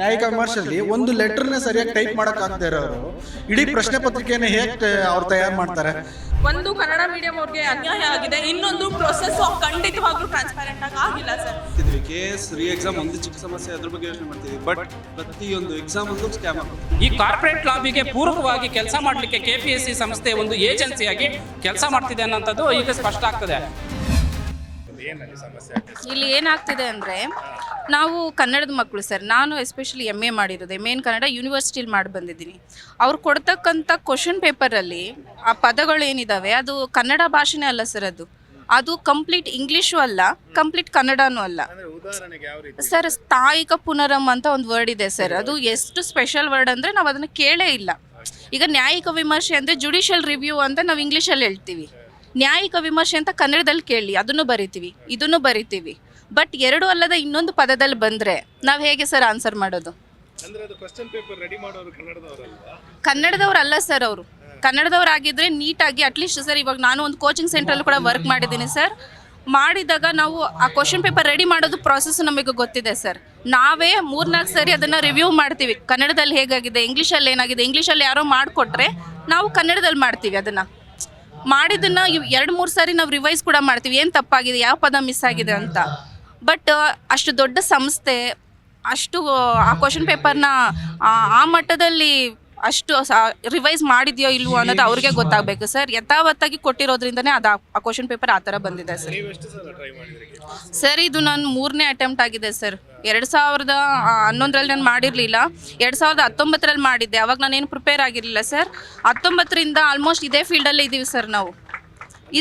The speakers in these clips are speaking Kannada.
ನ್ಯಾಯಿಕ ವಿಮರ್ಶೆಯಲ್ಲಿ ಒಂದು ಲೆಟರ್ನ ಸರಿಯಾಗಿ ಟೈಪ್ ಆಗದೆ ಇರೋರು ಇಡೀ ಪ್ರಶ್ನೆ ಪತ್ರಿಕೆಯನ್ನು ಹೇಗೆ ಅವ್ರು ತಯಾರು ಮಾಡ್ತಾರೆ? ಒಂದು ಕನ್ನಡ ಮೀಡಿಯಂ ಅವ್ರಿಗೆ ಅನ್ಯಾಯ ಆಗಿದೆ. ಇನ್ನೊಂದು ಪ್ರೊಸೆಸ್ ಖಂಡಿತವಾಗ್ಲೂ ಟ್ರಾನ್ಸ್ಪರೆಂಟ್ ಆಗಿ ಆಗಿಲ್ಲ ಸರ್. ಮಾಡ್ತಿದ್ವಿ ಕೆ ಎಸ್ ರಿ ಎಕ್ಸಾಮ್ ಒಂದು ಚಿಕ್ಕ ಸಮಸ್ಯೆ ಅದ್ರ ಬಗ್ಗೆ ಯೋಚನೆ ಮಾಡ್ತೀವಿ. ಬಟ್ ಪ್ರತಿಯೊಂದು ಎಕ್ಸಾಮ್ ಅಲ್ಲೂ ಸ್ಕ್ಯಾಮ್ ಈ ಕಾರ್ಪೊರೇಟ್ ಲಾಬಿಗೆ ಪೂರಕವಾಗಿ ಕೆಲಸ ಮಾಡಲಿಕ್ಕೆ ಕೆ ಪಿ ಎಸ್ ಸಿ ಸಂಸ್ಥೆ ಒಂದು ಏಜೆನ್ಸಿಯಾಗಿ ಕೆಲಸ ಮಾಡ್ತಿದೆ ಅನ್ನೋಂಥದ್ದು ಈಗ ಸ್ಪಷ್ಟ ಆಗ್ತದೆ. ಇಲ್ಲಿ ಏನಾಗ್ತಿದೆ ಅಂದರೆ ನಾವು ಕನ್ನಡದ ಮಕ್ಕಳು ಸರ್ ನಾನು ಎಸ್ಪೆಷಲಿ ಎಂ ಎ ಮಾಡಿರೋದು ಎಂ ಎನ್ ಕನ್ನಡ ಯೂನಿವರ್ಸಿಟಿಲಿ ಮಾಡಿ ಬಂದಿದ್ದೀನಿ. ಅವ್ರು ಕೊಡ್ತಕ್ಕಂಥ ಕ್ವಶನ್ ಪೇಪರಲ್ಲಿ ಆ ಪದಗಳೇನಿದ್ದಾವೆ ಅದು ಕನ್ನಡ ಭಾಷೆನೇ ಅಲ್ಲ ಸರ್ ಅದು. ಅದು ಕಂಪ್ಲೀಟ್ ಇಂಗ್ಲೀಷು ಅಲ್ಲ ಕಂಪ್ಲೀಟ್ ಕನ್ನಡನೂ ಅಲ್ಲ. ಸರ್ ಸ್ಥಾಯಿಕ ಪುನರಂ ಅಂತ ಒಂದು ವರ್ಡ್ ಇದೆ ಸರ್ ಅದು ಎಷ್ಟು ಸ್ಪೆಷಲ್ ವರ್ಡ್ ಅಂದರೆ ನಾವು ಅದನ್ನು ಕೇಳೇ ಇಲ್ಲ. ಈಗ ನ್ಯಾಯಿಕ ವಿಮರ್ಶೆ ಅಂದರೆ ಜುಡಿಷಿಯಲ್ ರಿವ್ಯೂ ಅಂತ ನಾವು ಇಂಗ್ಲೀಷಲ್ಲಿ ಹೇಳ್ತೀವಿ. ನ್ಯಾಯಿಕ ವಿಮರ್ಶೆ ಅಂತ ಕನ್ನಡದಲ್ಲಿ ಕೇಳಿ ಅದನ್ನು ಬರಿತೀವಿ ಇದನ್ನು ಬರಿತೀವಿ. ಬಟ್ ಎರಡು ಅಲ್ಲದ ಇನ್ನೊಂದು ಪದದಲ್ಲಿ ಬಂದರೆ ನಾವು ಹೇಗೆ ಸರ್ ಆನ್ಸರ್ ಮಾಡೋದು? ಕನ್ನಡದವ್ರು ಅಲ್ಲ ಸರ್ ಅವರು. ಕನ್ನಡದವ್ರು ಆಗಿದ್ರೆ ನೀಟಾಗಿ ಅಟ್ಲೀಸ್ಟ್ ಸರ್ ಇವಾಗ ನಾನು ಒಂದು ಕೋಚಿಂಗ್ ಸೆಂಟ್ರಲ್ಲಿ ಕೂಡ ವರ್ಕ್ ಮಾಡಿದ್ದೀನಿ ಸರ್ ಮಾಡಿದಾಗ ನಾವು ಆ ಕ್ವಶನ್ ಪೇಪರ್ ರೆಡಿ ಮಾಡೋದು ಪ್ರಾಸೆಸ್ ನಮಗೆ ಗೊತ್ತಿದೆ ಸರ್ ನಾವೇ ಮೂರ್ನಾಲ್ಕು ಸರಿ ಅದನ್ನು ರಿವ್ಯೂ ಮಾಡ್ತೀವಿ. ಕನ್ನಡದಲ್ಲಿ ಹೇಗಾಗಿದೆ ಇಂಗ್ಲೀಷಲ್ಲಿ ಏನಾಗಿದೆ ಇಂಗ್ಲೀಷಲ್ಲಿ ಯಾರೋ ಮಾಡಿಕೊಟ್ರೆ ನಾವು ಕನ್ನಡದಲ್ಲಿ ಮಾಡ್ತೀವಿ ಅದನ್ನು. ಮಾಡಿದ್ದನ್ನು ಎರಡು ಮೂರು ಸಾರಿ ನಾವು ರಿವೈಸ್ ಕೂಡ ಮಾಡ್ತೀವಿ. ಏನು ತಪ್ಪಾಗಿದೆ? ಯಾವ ಪದ ಮಿಸ್ ಆಗಿದೆ ಅಂತ. ಬಟ್ ಅಷ್ಟು ದೊಡ್ಡ ಸಂಸ್ಥೆ, ಅಷ್ಟು, ಆ ಕ್ವಶನ್ ಪೇಪರ್ನ ಆ ಮಟ್ಟದಲ್ಲಿ ಅಷ್ಟು ರಿವೈಸ್ ಮಾಡಿದ್ಯೋ ಇಲ್ವೋ ಅನ್ನೋದು ಅವ್ರಿಗೆ ಗೊತ್ತಾಗಬೇಕು. ಸರ್ ಯಥಾವತ್ತಾಗಿ ಕೊಟ್ಟಿರೋದ್ರಿಂದನೇ ಅದು ಆ ಕ್ವಶನ್ ಪೇಪರ್ ಆ ಥರ ಬಂದಿದೆ ಸರ್ ಸರ್ ಇದು ನಾನು ಮೂರನೇ ಅಟೆಂಪ್ಟ್ ಆಗಿದೆ ಸರ್ ಎರಡು ಸಾವಿರದ ಹನ್ನೊಂದರಲ್ಲಿ ನಾನು ಮಾಡಿರಲಿಲ್ಲ. ಎರಡು ಸಾವಿರದ ಹತ್ತೊಂಬತ್ತರಲ್ಲಿ ಮಾಡಿದ್ದೆ. ಅವಾಗ ನಾನೇನು ಪ್ರಿಪೇರ್ ಆಗಿರಲಿಲ್ಲ ಸರ್ ಹತ್ತೊಂಬತ್ತರಿಂದ ಆಲ್ಮೋಸ್ಟ್ ಇದೇ ಫೀಲ್ಡಲ್ಲೇ ಇದ್ದೀವಿ ಸರ್ ನಾವು. ಈ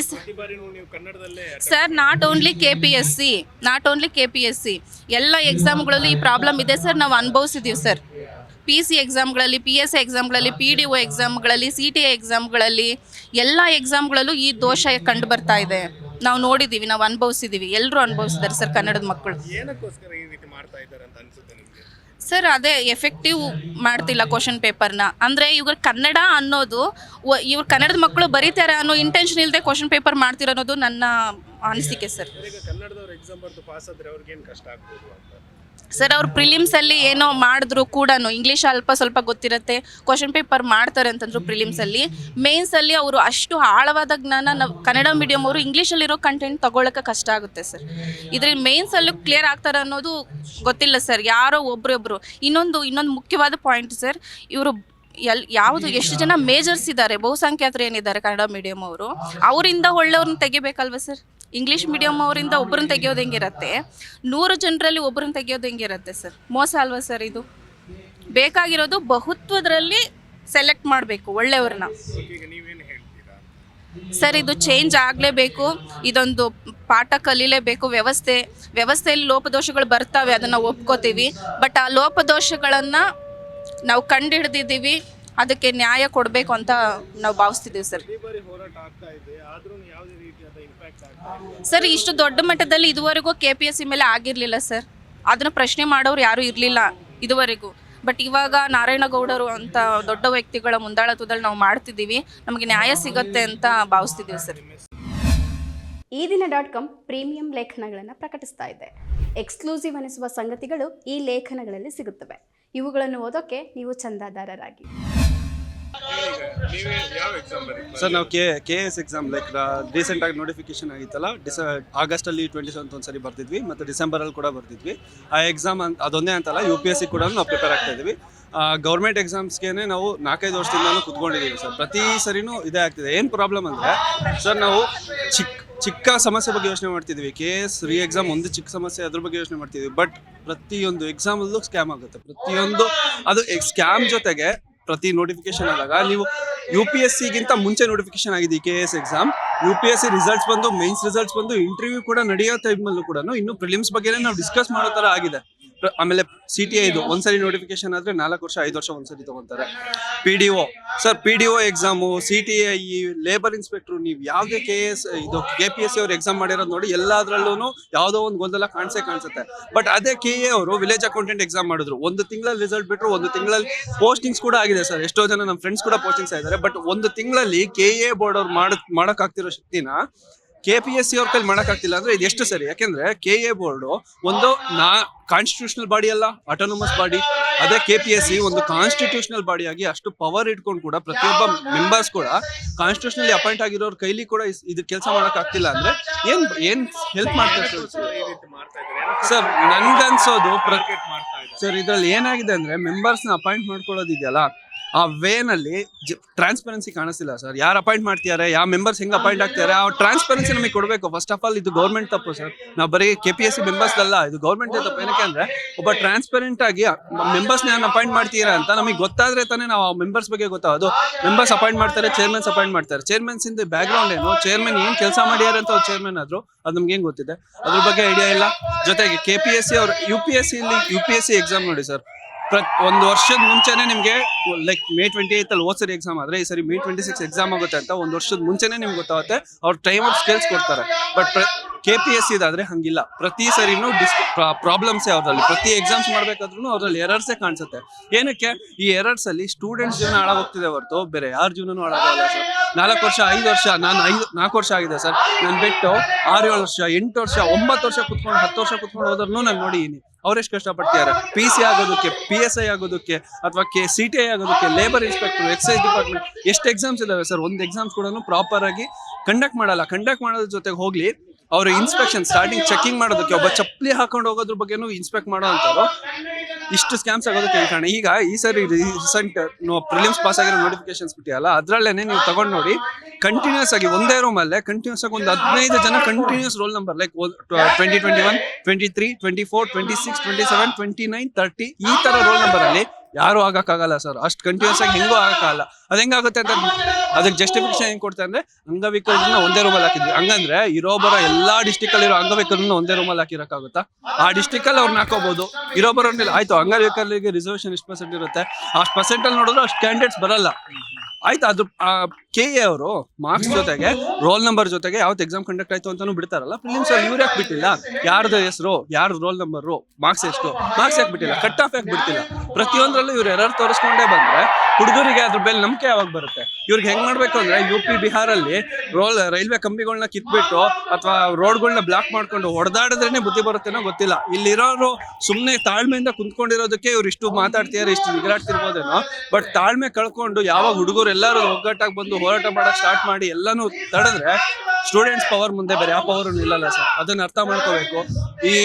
sir not only K P S C not only K P S C ಎಲ್ಲ ಎಕ್ಸಾಮ್ಗಳಲ್ಲಿ ಈ ಪ್ರಾಬ್ಲಮ್ ಇದೆ ಸರ್ ನಾವು ಅನುಭವಿಸಿದ್ದೀವಿ ಸರ್ ಪಿ ಸಿ ಎಕ್ಸಾಮ್ಗಳಲ್ಲಿ ಪಿ ಎಸ್ ಎಕ್ಸಾಮ್ಗಳಲ್ಲಿ ಪಿ ಡಿ ಒ ಎಕ್ಸಾಮ್ಗಳಲ್ಲಿ ಸಿ ಟಿ ಎಕ್ಸಾಮ್ಗಳಲ್ಲಿ ಎಲ್ಲ ಎಕ್ಸಾಮ್ಗಳಲ್ಲೂ ಈ ದೋಷ ಕಂಡು ಬರ್ತಾ ಇದೆ. ನಾವು ನೋಡಿದ್ದೀವಿ ನಾವು ಅನುಭವಿಸಿದ್ದೀವಿ ಎಲ್ಲರೂ ಅನುಭವಿಸಿದ್ದಾರೆ ಸರ್ ಕನ್ನಡದ ಮಕ್ಕಳು. ಸರ್ ಅದೇ ಎಫೆಕ್ಟಿವ್ ಮಾಡ್ತಿಲ್ಲ ಕ್ವಶನ್ ಪೇಪರ್ನ ಅಂದರೆ ಇವ್ರ ಕನ್ನಡ ಅನ್ನೋದು ಇವ್ರ ಕನ್ನಡದ ಮಕ್ಕಳು ಬರೀತಾರೆ ಅನ್ನೋ ಇಂಟೆನ್ಷನ್ ಇಲ್ಲದೆ ಕ್ವಶನ್ ಪೇಪರ್ ಮಾಡ್ತಿರೋದು ಅನ್ನೋದು ನನ್ನ ಅನಿಸಿಕೆ ಸರ್. ಸರ್, ಅವ್ರು ಪ್ರಿಲಿಮ್ಸಲ್ಲಿ ಏನೋ ಮಾಡಿದ್ರು ಕೂಡ ಇಂಗ್ಲೀಷ್ ಅಲ್ಪ ಸ್ವಲ್ಪ ಗೊತ್ತಿರುತ್ತೆ. ಕ್ವಶನ್ ಪೇಪರ್ ಮಾಡ್ತಾರೆ ಅಂತಂದ್ರು ಪ್ರಿಲಿಮ್ಸಲ್ಲಿ ಮೇನ್ಸಲ್ಲಿ ಅವರು ಅಷ್ಟು ಆಳವಾದ ಜ್ಞಾನ ನಾವು ಕನ್ನಡ ಮೀಡಿಯಂ ಅವರು ಇಂಗ್ಲೀಷಲ್ಲಿರೋ ಕಂಟೆಂಟ್ ತಗೊಳಕ ಕಷ್ಟ ಆಗುತ್ತೆ ಸರ್. ಇದ್ರಲ್ಲಿ ಮೇನ್ಸಲ್ಲೂ ಕ್ಲಿಯರ್ ಆಗ್ತಾರೆ ಅನ್ನೋದು ಗೊತ್ತಿಲ್ಲ ಸರ್. ಯಾರೋ ಒಬ್ರೊಬ್ರು. ಇನ್ನೊಂದು ಇನ್ನೊಂದು ಮುಖ್ಯವಾದ ಪಾಯಿಂಟ್ ಸರ್, ಇವರು ಎಲ್, ಯಾವುದು ಎಷ್ಟು ಜನ ಮೇಜರ್ಸ್ ಇದ್ದಾರೆ ಬಹುಸಂಖ್ಯಾತರು ಏನಿದ್ದಾರೆ ಕನ್ನಡ ಮೀಡಿಯಂ ಅವರು, ಅವರಿಂದ ಒಳ್ಳೆಯವ್ರನ್ನ ತೆಗಿಬೇಕಲ್ವ ಸರ್? ಇಂಗ್ಲೀಷ್ ಮೀಡಿಯಂ ಅವರಿಂದ ಒಬ್ಬರನ್ನ ತೆಗೆಯೋದು ಹೆಂಗಿರತ್ತೆ? ನೂರು ಜನರಲ್ಲಿ ಒಬ್ಬರನ್ನ ತೆಗೆಯೋದು ಹೆಂಗಿರತ್ತೆ ಸರ್? ಮೋಸ ಅಲ್ವಾ ಸರ್ ಇದು? ಬೇಕಾಗಿರೋದು ಬಹುತ್ವದಲ್ಲಿ ಸೆಲೆಕ್ಟ್ ಮಾಡಬೇಕು ಒಳ್ಳೆಯವ್ರನ್ನ. ಸರ್, ಇದು ಚೇಂಜ್ ಆಗಲೇಬೇಕು. ಇದೊಂದು ಪಾಠ ಕಲೀಲೇಬೇಕು. ವ್ಯವಸ್ಥೆ, ವ್ಯವಸ್ಥೆಯಲ್ಲಿ ಲೋಪದೋಷಗಳು ಬರ್ತವೆ, ಅದನ್ನು ಒಪ್ಕೋತೀವಿ. ಬಟ್ ಆ ಲೋಪದೋಷಗಳನ್ನು ನಾವು ಕಂಡು ಹಿಡ್ದಿದ್ದೀವಿ ಅದಕ್ಕೆ ನ್ಯಾಯ ಕೊಡಬೇಕು ಅಂತ ನಾವು ಭಾವಿಸ್ತಿದ್ದೀವಿ ಸರ್. ಸರ್, ಇಷ್ಟು ದೊಡ್ಡ ಮಟ್ಟದಲ್ಲಿ ಇದುವರೆಗೂ ಕೆ ಪಿ ಎಸ್ ಸಿ ಮೇಲೆ ಆಗಿರಲಿಲ್ಲ ಸರ್. ಅದನ್ನು ಪ್ರಶ್ನೆ ಮಾಡೋರು ಯಾರೂ ಇರಲಿಲ್ಲ ಇದುವರೆಗೂ. ಬಟ್ ಇವಾಗ ನಾರಾಯಣಗೌಡರು ಅಂತ ದೊಡ್ಡ ವ್ಯಕ್ತಿಗಳ ಮುಂದಾಳತ್ವದಲ್ಲಿ ನಾವು ಮಾಡ್ತಿದ್ದೀವಿ. ನಮಗೆ ನ್ಯಾಯ ಸಿಗುತ್ತೆ ಅಂತ ಭಾವಿಸ್ತಿದ್ದೀವಿ ಸರ್. ಈ ದಿನ ಡಾಟ್ ಕಾಮ್ ಪ್ರೀಮಿಯಂ ಲೇಖನಗಳನ್ನು ಪ್ರಕಟಿಸ್ತಾ ಇದೆ. ಎಕ್ಸ್ಕ್ಲೂಸಿವ್ ಅನಿಸುವ ಸಂಗತಿಗಳು ಈ ಲೇಖನಗಳಲ್ಲಿ ಸಿಗುತ್ತವೆ. ಇವುಗಳನ್ನು ಓದೋಕೆ ನೀವು ಚಂದಾದಾರರಾಗಿ. ಸರ್ ನಾವು K K S exam like recent ಆಗಿ ನೋಟಿಫಿಕೇಶನ್ ಆಗಿತ್ತಲ್ಲ ಡಿಸ ಆಗಸ್ಟಲ್ಲಿ ಟ್ವೆಂಟಿ ಸೆವೆಂತ್ ಒಂದ್ಸರಿ ಬರ್ತಿದ್ವಿ, ಮತ್ತು ಡಿಸೆಂಬರಲ್ಲಿ ಕೂಡ ಬರ್ತಿದ್ವಿ. ಆ ಎಕ್ಸಾಮ್ ಅದೊಂದೇ ಅಂತಲ್ಲ ಯು ಪಿ ಎಸ್ ಸಿ ಕೂಡ ನಾವು ಪ್ರಿಪೇರ್ ಆಗ್ತಾ ಇದೀವಿ. ಗೌರ್ಮೆಂಟ್ ಎಕ್ಸಾಮ್ಸ್ಗೆ ನಾವು ನಾಲ್ಕೈದು ವರ್ಷದಿಂದಲೂ ಕುತ್ಕೊಂಡಿದ್ದೀವಿ ಸರ್. ಪ್ರತಿ ಸರಿನೂ ಇದೇ ಆಗ್ತಿದೆ. ಏನು ಪ್ರಾಬ್ಲಮ್ ಅಂದರೆ, ಸರ್, ನಾವು ಚಿಕ್ಕ ಚಿಕ್ಕ ಸಮಸ್ಯೆ ಬಗ್ಗೆ ಯೋಚನೆ ಮಾಡ್ತಿದ್ವಿ. ಕೆ ಎಸ್ ರಿ ಎಕ್ಸಾಮ್ ಒಂದು ಚಿಕ್ಕ ಸಮಸ್ಯೆ, ಅದ್ರ ಬಗ್ಗೆ ಯೋಚನೆ ಮಾಡ್ತಿದ್ವಿ. ಬಟ್ ಪ್ರತಿಯೊಂದು ಎಕ್ಸಾಮಲ್ಲೂ ಸ್ಕ್ಯಾಮ್ ಆಗುತ್ತೆ. ಪ್ರತಿಯೊಂದು, ಅದು ಸ್ಕ್ಯಾಮ್ ಜೊತೆಗೆ ಪ್ರತಿ ನೋಟಿಫಿಕೇಶನ್ ಆದಾಗ ನೀವು ಯು ಪಿ ಎಸ್ ಸಿಗಿಂತ ಮುಂಚೆ ನೋಟಿಫಿಕೇಶನ್ ಆಗಿದೆ K S exam U P S C results ಬಂದು ಮೈನ್ಸ್ ರಿಸಲ್ಟ್ಸ್ ಬಂದು ಇಂಟರ್ವ್ಯೂ ಕೂಡ ನಡೆಯೋ ಟೈಮಲ್ಲೂ ಕೂಡ ಇನ್ನು ಪ್ರಿಲಿಮ್ಸ್ ಬಗ್ಗೆ ನಾವು ಡಿಸ್ಕಸ್ ಮಾಡೋ ಥರ ಆಗಿದೆ. ಆಮೇಲೆ ಸಿ ಟಿ ಐದು ಒಂದ್ಸರಿ ನೋಟಿಫಿಕೇಶನ್ ಆದ್ರೆ ನಾಲ್ಕು ವರ್ಷ ಐದು ವರ್ಷ ಒಂದ್ಸರಿ ತಗೊಂತಾರೆ. P D O sir P D O exam C T I labour inspector ನೀವು ಯಾವುದೇ ಕೆ ಎಸ್ ಇದು ಕೆ ಪಿ ಎಸ್ ಸಿ ಅವ್ರು ಎಕ್ಸಾಮ್ ಮಾಡಿರೋದು ನೋಡಿ ಎಲ್ಲದರಲ್ಲೂ ಯಾವುದೋ ಒಂದು ಗೊಂದಲ ಕಾಣಿಸೇ ಕಾಣಿಸುತ್ತೆ. ಬಟ್ ಅದೇ ಕೆ ಎ ಅವರು ವಿಲೇಜ್ ಅಕೌಂಟೆಂಟ್ ಎಕ್ಸಾಮ್ ಮಾಡಿದ್ರು. ಒಂದು ತಿಂಗಳಲ್ಲಿ ರಿಸಲ್ಟ್ ಬಿಟ್ಟರು ಒಂದು ತಿಂಗಳಲ್ಲಿ ಪೋಸ್ಟಿಂಗ್ಸ್ ಕೂಡ ಆಗಿದೆ ಸರ್ ಎಷ್ಟೋ ಜನ ನಮ್ಮ ಫ್ರೆಂಡ್ಸ್ ಕೂಡ ಪೋಸ್ಟಿಂಗ್ಸ್ ಆಗಿದ್ದಾರೆ ಬಟ್ ಒಂದು ತಿಂಗಳಲ್ಲಿ ಕೆ ಎ ಬೋರ್ಡ್ ಅವ್ರು ಮಾಡ ಮಾಡೋಕ್ಕಾಗ್ತಿರೋ ಶಕ್ತಿನ ಕೆ ಪಿ ಎಸ್ ಸಿ ಅವ್ರ ಕೈಲಿ ಮಾಡೋಕ್ಕಾಗ್ತಿಲ್ಲ ಅಂದ್ರೆ ಇದು ಎಷ್ಟು ಸರಿ? ಯಾಕೆಂದ್ರೆ ಕೆ ಎ ಬೋರ್ಡು ಒಂದು ನಾ ಕಾನ್ಸ್ಟಿಟ್ಯೂಷನಲ್ ಬಾಡಿ ಅಲ್ಲ ಆಟೋನಮಸ್ ಬಾಡಿ ಅದೇ ಕೆ ಪಿ ಎಸ್ ಸಿ ಒಂದು ಕಾನ್ಸ್ಟಿಟ್ಯೂಷನಲ್ ಬಾಡಿಯಾಗಿ ಅಷ್ಟು ಪವರ್ ಇಟ್ಕೊಂಡು ಕೂಡ ಪ್ರತಿಯೊಬ್ಬ ಮೆಂಬರ್ಸ್ ಕೂಡ ಕಾನ್ಸ್ಟಿಟ್ಯೂಷನಲಿ ಅಪಾಯಿಂಟ್ ಆಗಿರೋರ್ ಕೈಲಿ ಕೂಡ ಇದು ಕೆಲಸ ಮಾಡಕ್ ಆಗ್ತಿಲ್ಲ ಅಂದ್ರೆ ಏನ್ ಏನ್ ಹೆಲ್ಪ್ ಮಾಡ್ತಾರೆ ಸರ್ ನನ್ಗನ್ಸೋದು ಸರ್ ಇದ್ರಲ್ಲಿ ಏನಾಗಿದೆ ಅಂದ್ರೆ ಮೆಂಬರ್ಸ್ನ ಅಪಾಯಿಂಟ್ ಮಾಡ್ಕೊಳ್ಳೋದಿದೆಯಲ್ಲ? ಆ ವೇನಲ್ಲಿ ಟ್ರಾನ್ಸ್ಪರೆನ್ಸಿ ಕಾಣಿಸ್ತಿಲ್ಲ ಸರ್. ಯಾರು ಅಪಾಯಿಂಟ್ ಮಾಡ್ತಿದ್ದಾರೆ ಯಾವ ಮೆಂಬರ್ಸ್ ಹೆಂಗ್ ಅಪಾಯಿಂಟ್ ಆಗ್ತಾರೆ ಆ ಟ್ರಾನ್ಸ್ಪರೆನ್ಸಿ ನಮಗೆ ಕೊಡಬೇಕು. ಫಸ್ಟ್ ಆಫ್ ಆಲ್ ಇದು ಗೌರ್ಮೆಂಟ್ ತಪ್ಪು ಸರ್. ನಾವು ಬರೀ K P S C members ಅಲ್ಲ ಇದು ಗೌರ್ಮೆಂಟ್ ತಪ್ಪು. ಏನಕ್ಕೆ ಅಂದ್ರೆ, ಒಬ್ಬ ಟ್ರಾನ್ಸ್ಪರೆಂಟ್ ಆಗಿ ಮೆಂಬರ್ಸ್ ನಾನು ಅಪಾಯಿಂಟ್ ಮಾಡ್ತೀರಾ ಅಂತ ನಮಗೆ ಗೊತ್ತಾದ್ರೆ ತಾನೇ ನಾವು ಆ ಮೆಂಬರ್ಸ್ ಬಗ್ಗೆ ಗೊತ್ತಾಗೋದು ಮೆಂಬರ್ಸ್ ಅಪಾಯಿಂಟ್ ಮಾಡ್ತಾರೆ ಚೇರ್ಮನ್ಸ್ ಅಪಾಯಿಂಟ್ ಮಾಡ್ತಾರೆ. ಚೇರ್ಮನ್ಸ್ ಇಂದ ಬ್ಯಾಕ್ ಗ್ರೌಂಡ್ ಏನು? ಚೇರ್ಮನ್ ಏನ್ ಕೆಲಸ ಮಾಡ್ಯಾರ ಅಂತ ಅವ್ರು ಚೇರ್ಮನ್ ಆದ್ರು, ಅದು ನಮ್ಗೆ ಏನ್ ಗೊತ್ತಿದೆ? ಅದ್ರ ಬಗ್ಗೆ ಐಡಿಯಾ ಇಲ್ಲ. ಜೊತೆಗೆ ಕೆ ಪಿ ಎಸ್ ಸಿ ಅವ್ರು U P S C U P S C exam ನೋಡಿ ಸರ್. ಪ್ರತ್ ಒಂದು ವರ್ಷದ ಮುಂಚೆನೆ ನಿಮಗೆ ಲೈಕ್ ಮೇ ಟ್ವೆಂಟಿ ಏತ್ ಅಲ್ಲಿ ಎಕ್ಸಾಮ್ ಆದ್ರೆ, ಈ ಸರಿ ಮೇ ಟ್ವೆಂಟಿ ಸಿಕ್ಸ್ ಎಕ್ಸಾಮ್ ಆಗುತ್ತೆ ಅಂತ ಒಂದು ವರ್ಷದ ಮುಂಚೆನೆ ನಿಮ್ಗೆ ಗೊತ್ತಾಗುತ್ತೆ. ಅವ್ರ ಟೈಮ್ ಆಫ್ ಸ್ಕೇಲ್ಸ್ ಕೊಡ್ತಾರೆ. ಬಟ್ ಕೆ ಪಿ ಎಸ್ ಇದಾದ್ರೆ ಹಂಗಿಲ್ಲ. ಪ್ರತಿ ಸರಿನೂ ಡಿಸ್ ಪ್ರಾಬ್ಲಮ್ಸೇ ಅವ್ರಲ್ಲಿ ಪ್ರತಿ ಎಕ್ಸಾಮ್ಸ್ ಮಾಡಬೇಕಾದ್ರೂ ಅವ್ರಲ್ಲಿ ಎರರ್ಸೇ ಕಾಣಿಸುತ್ತೆ. ಏನಕ್ಕೆ? ಈ ಎರರ್ಸ್ ಅಲ್ಲಿ ಸ್ಟೂಡೆಂಟ್ಸ್ ಜೀವನ ಹಾಳಾಗೋಗ್ತಿದೆ ಹೊರತು. ಬೇರೆ ಯಾರ ಜೀವನನೂ ಹಾಳಾಗಲ್ಲ ಸರ್ ನಾಲ್ಕು ವರ್ಷ, ಐದು ವರ್ಷ, ನಾನು ಐದು, ನಾಲ್ಕು ವರ್ಷ ಆಗಿದೆ ಸರ್ ನಾನು ಬಿಟ್ಟು ಆರು ಏಳು ವರ್ಷ, ಎಂಟು ವರ್ಷ, ಒಂಬತ್ತು ವರ್ಷ ಕುತ್ಕೊಂಡು, ಹತ್ತು ವರ್ಷ ಕುತ್ಕೊಂಡು ಹೋದ್ರೂ ನಾನು ನೋಡಿದ್ದೀನಿ ಅವ್ರೆಷ್ಟು ಕಷ್ಟಪಡ್ತಿದ್ದಾರೆ? ಪಿ ಸಿ ಆಗೋದಕ್ಕೆ ಪಿ ಎಸ್ ಐ ಆಗೋದಕ್ಕೆ ಅಥವಾ ಕೆ ಸಿ ಟಿ ಐ ಆಗೋದಕ್ಕೆ ಲೇಬರ್ ಇನ್ಸ್ಪೆಕ್ಟರ್ ಎಕ್ಸೈಸ್ ಡಿಪಾರ್ಟ್ಮೆಂಟ್ ಎಷ್ಟು ಎಕ್ಸಾಮ್ಸ್ ಇದಾವೆ ಸರ್ ಒಂದು ಎಕ್ಸಾಮ್ಸ್ ಕೂಡ ಪ್ರಾಪರ್ ಆಗಿ ಕಂಡಕ್ಟ್ ಮಾಡಲ್ಲ. ಕಂಡಕ್ಟ್ ಮಾಡೋದ್ರ ಜೊತೆಗೆ ಹೋಗ್ಲಿ, ಅವರು ಇನ್ಸ್ಪೆಕ್ಷನ್ ಸ್ಟಾರ್ಟಿಂಗ್ ಚೆಕಿಂಗ್ ಮಾಡೋದಕ್ಕೆ ಒಬ್ಬ ಚಪ್ಪಲಿ ಹಾಕೊಂಡು ಹೋಗೋದ್ರ ಬಗ್ಗೆನೂ ಇನ್ಸ್ಪೆಕ್ಟ್ ಮಾಡೋ ಅಂತಾರೋ ಇಷ್ಟು ಸ್ಕ್ಯಾಮ್ಸ್ ಆಗೋದಕ್ಕೆ ಕಾರಣ? ಈಗ ಈ ಸರಿ ರೀಸೆಂಟ್ ಪ್ರಿಲಿಮ್ಸ್ ಪಾಸ್ ಆಗಿರೋ ನೋಟಿಫಿಕೇಶನ್ಸ್ ಬಿಟ್ಟಿಯಲ್ಲ ಅದರಲ್ಲೇ ನೀವು ತಗೊಂಡು ನೋಡಿ ಕಂಟಿನ್ಯೂಸ್ ಆಗಿ ಒಂದೇ ರೂಮ್ ಅಲ್ಲೇ ಕಂಟಿನ್ಯೂಸ್ ಆಗಿ ಒಂದು ಹದಿನೈದು ಜನ continuous roll number like twenty twenty one twenty three twenty four twenty six twenty seven twenty nine thirty ಈ ತರ ರೋಲ್ ನಂಬರ್ ಅಲ್ಲಿ ಯಾರು ಆಗಕ್ಕಾಗಲ್ಲ ಸರ್ ಅಷ್ಟು ಕಂಟಿನ್ಯೂಸ್ ಆಗಿ ಹೆಂಗೂ ಆಗಕ್ಕಾಗಲ್ಲ. ಅದ್ ಹೆಂಗಾಗುತ್ತೆ ಅಂತ ಅದಕ್ಕೆ ಜಸ್ಟಿಫಿಕೇಶನ್ ಹೆಂಗ್ ಕೊಡ್ತಾರೆ ಅಂದ್ರೆ ಅಂಗವಿಕಲರನ್ನ ಒಂದೇ ರೂಮಲ್ಲಿ ಹಾಕಿದ್ವಿ. ಹಂಗಂದ್ರೆ ಇರೋ ಬರೋ ಎಲ್ಲಾ ಡಿಸ್ಟಿಕ್ ಅಲ್ಲಿ ಇರೋ ಅಂಗವಿಕಲರನ್ನ ಒಂದೇ ರೂಮಲ್ಲಿ ಹಾಕಿರಕ್ಕಾಗುತ್ತಾ? ಆ ಡಿಸ್ಟಿಕ್ ಅಲ್ಲಿ ಅವ್ರನ್ನ ಹಾಕೋಬಹುದು ಇರೋ ಬರೋ ಆಯ್ತು, ಅಂಗವಿಕಲರಿಗೆ ರಿಸರ್ವೇಶನ್ ಎಷ್ಟು ಪರ್ಸೆಂಟ್ ಇರುತ್ತೆ? ಅಷ್ಟು ಪರ್ಸೆಂಟ್ ಅಲ್ಲಿ ನೋಡಿದ್ರೆ ಅಷ್ಟು ಕ್ಯಾಂಡಿಡೇಟ್ಸ್ ಬರಲ್ಲ. ಆಯ್ತು ಅದು ಕೆ ಎ ಅವರು ಮಾರ್ಕ್ಸ್ ಜೊತೆಗೆ ರೋಲ್ ನಂಬರ್ ಜೊತೆಗೆ ಯಾವತ್ತು ಎಕ್ಸಾಮ್ ಕಂಡಕ್ಟ್ ಆಯ್ತು ಅಂತಾನು ಬಿಡ್ತಾರಲ್ಲ. ಫಿಲಿಮ್ಸ್ ಅಲ್ಲಿ ಇವ್ರು ಯಾಕೆ ಬಿಟ್ಟಿಲ್ಲ? ಯಾರ್ದು ಹೆಸರು ಯಾರ್ದು ರೋಲ್ ನಂಬರು ಮಾರ್ಕ್ಸ್ ಎಷ್ಟು? ಮಾರ್ಕ್ಸ್ ಯಾಕೆ ಬಿಟ್ಟಿಲ್ಲ? ಕಟ್ ಆಫ್ ಯಾಕೆ ಬಿಡ್ತಿಲ್ಲ? ಪ್ರತಿಯೊಂದರಲ್ಲೂ ಇವ್ರು ಎರರ್ ತೋರಿಸ್ಕೊಂಡೇ ಬಂದ್ರೆ ಹುಡುಗರಿಗೆ ಅದ್ರ ಮೇಲೆ ನಂಬಿಕೆ ಯಾವಾಗ ಬರುತ್ತೆ? ಇವ್ರಿಗೆ ಹೆಂಗ್ ಮಾಡ್ಬೇಕು ಅಂದ್ರೆ ಯು ಪಿ ಬಿಹಾರಲ್ಲಿ ರೋಲ್, ರೈಲ್ವೆ ಕಂಬಿಗಳನ್ನ ಕಿತ್ಬಿಟ್ಟು ಅಥವಾ ರೋಡ್ಗಳನ್ನ ಬ್ಲಾಕ್ ಮಾಡ್ಕೊಂಡು ಹೊಡೆದಾಡಿದ್ರೇನೆ ಬುದ್ಧಿ ಬರುತ್ತೇನೋ ಗೊತ್ತಿಲ್ಲ. ಇಲ್ಲಿರೋರು ಸುಮ್ಮನೆ ತಾಳ್ಮೆಯಿಂದ ಕುಂತ್ಕೊಂಡಿರೋದಕ್ಕೆ ಇವ್ರು ಇಷ್ಟು ಮಾತಾಡ್ತಿದ್ದಾರೆ ಇಷ್ಟು ನಿಗರಾಡ್ತಿರ್ಬೋದೇನೋ. ಬಟ್ ತಾಳ್ಮೆ ಕಳ್ಕೊಂಡು ಯಾವಾಗ ಹುಡುಗರು ಎಲ್ಲರೂ ಒಗ್ಗಟ್ಟಾಗಿ ಬಂದು ಹೋರಾಟ ಮಾಡಕ್ ಸ್ಟಾರ್ಟ್ ಮಾಡಿ ಎಲ್ಲಾನು ತಡೆದ್ರೆ ಸ್ಟೂಡೆಂಟ್ಸ್ ಪವರ್ ಮುಂದೆ ಬೇರೆ ಯಾವ ಪವರ್ ಇಲ್ಲಲ್ಲ ಸರ್. ಅದನ್ನ ಅರ್ಥ ಮಾಡ್ಕೋಬೇಕು. ಈ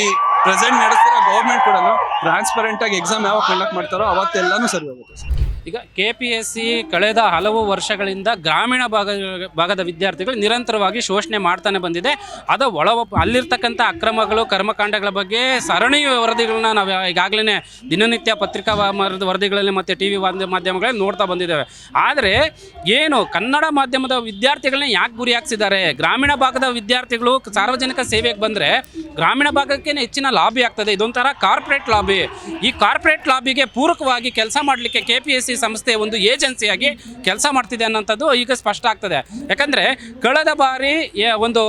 ಪ್ರೆಸೆಂಟ್ ನಡೆಸ್ತಿರೋ ಗೌರ್ಮೆಂಟ್ ಕೂಡ ಟ್ರಾನ್ಸ್ಪರೆಂಟ್ ಆಗಿ ಎಕ್ಸಾಮ್ ಯಾವಾಗ ಕಂಡಕ್ಟ್ ಮಾಡ್ತಾರೋ ಅವತ್ತೆಲ್ಲಾನು ಸರಿ ಹೋಗುತ್ತೆ ಸರ್. ಈಗ ಕೆ ಪಿ ಎಸ್ ಸಿ ಕಳೆದ ಹಲವು ವರ್ಷಗಳಿಂದ ಗ್ರಾಮೀಣ ಭಾಗ, ಭಾಗದ ವಿದ್ಯಾರ್ಥಿಗಳು ನಿರಂತರವಾಗಿ ಶೋಷಣೆ ಮಾಡ್ತಾನೆ ಬಂದಿದೆ. ಅದು ಒಳ ಅಲ್ಲಿರ್ತಕ್ಕಂಥ ಅಕ್ರಮಗಳು, ಕರ್ಮಕಾಂಡಗಳ ಬಗ್ಗೆ ಸರಣಿ ವರದಿಗಳನ್ನ ನಾವು ಈಗಾಗಲೇ ದಿನನಿತ್ಯ ಪತ್ರಿಕಾ ವರದಿಗಳಲ್ಲಿ ಮತ್ತು ಟಿ ವಿ ಮಾಧ್ಯಮಗಳಲ್ಲಿ ನೋಡ್ತಾ ಬಂದಿದ್ದೇವೆ. ಆದರೆ ಏನು ಕನ್ನಡ ಮಾಧ್ಯಮದ ವಿದ್ಯಾರ್ಥಿಗಳನ್ನ ಯಾಕೆ ಗುರಿ ಹಾಕ್ಸಿದ್ದಾರೆ? ಗ್ರಾಮೀಣ ಭಾಗದ ವಿದ್ಯಾರ್ಥಿಗಳು ಸಾರ್ವಜನಿಕ ಸೇವೆಗೆ ಬಂದರೆ ಗ್ರಾಮೀಣ ಭಾಗಕ್ಕೆ ಹೆಚ್ಚಿನ ಲಾಭಿ ಆಗ್ತದೆ. ಇದೊಂಥರ ಕಾರ್ಪೊರೇಟ್ ಲಾಬಿ. ಈ ಕಾರ್ಪೊರೇಟ್ ಲಾಬಿಗೆ ಪೂರಕವಾಗಿ ಕೆಲಸ ಮಾಡಲಿಕ್ಕೆ ಕೆ ಪಿ ಎಸ್ ಸಿ ಸಂಸ್ಥೆ ಒಂದು ಏಜೆನ್ಸಿಯಾಗಿ ಕೆಲಸ ಮಾಡ್ತಿದೆ ಅನ್ನೋಂಥದ್ದು ಈಗ ಸ್ಪಷ್ಟ ಆಗ್ತದೆ. ಯಾಕಂದರೆ ಕಳೆದ ಬಾರಿ ಒಂದು